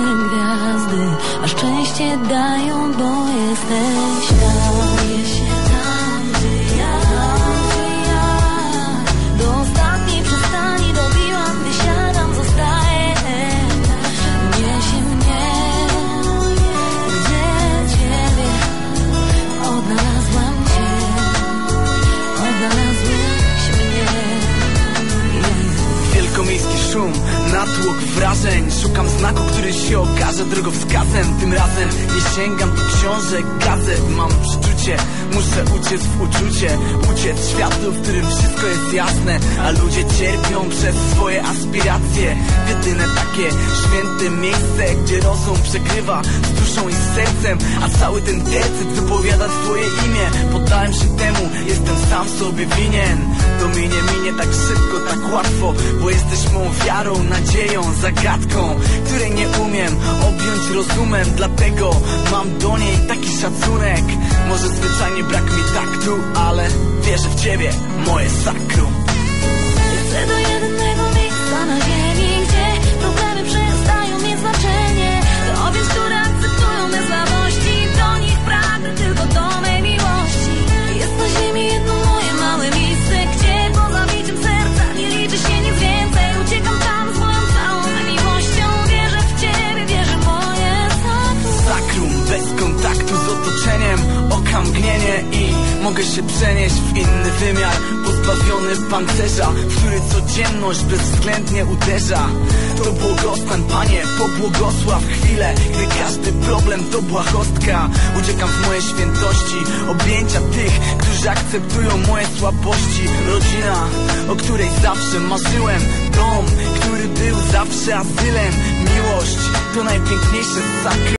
gwiazdy, a szczęście dają, bo jesteś tam. Szum, natłok wrażeń. Szukam znaku, który się okaże drogowskazem. Tym razem nie sięgam do książek, gazet. Mam przeczucie, muszę uciec w uczucie. Uciec światu, w którym wszystko jest jasne. A ludzie cierpią przez swoje aspiracje. Jedyne takie święte miejsce Gdzie rozum przegrywa z duszą i z sercem. A cały ten tercet wypowiada twoje imię. Poddałem się temu, jestem sam sobie winien. To Bo jesteś mą wiarą, nadzieją, zagadką Której nie umiem objąć rozumem. Dlatego mam do niej taki szacunek. Może zwyczajnie brak mi taktu, ale wierzę w ciebie, moje sakrum otoczeniem Oka mgnienie i mogę się przenieść w inny wymiar. Pozbawiony pancerza, w który codzienność bezwzględnie uderza. To błogostan, Panie, pobłogosław chwilę Gdy każdy problem to błahostka. Uciekam w moje świętości, objęcia tych, którzy akceptują moje słabości. Rodzina, o której zawsze marzyłem. Dom, który był zawsze azylem. Miłość to najpiękniejsze sakrum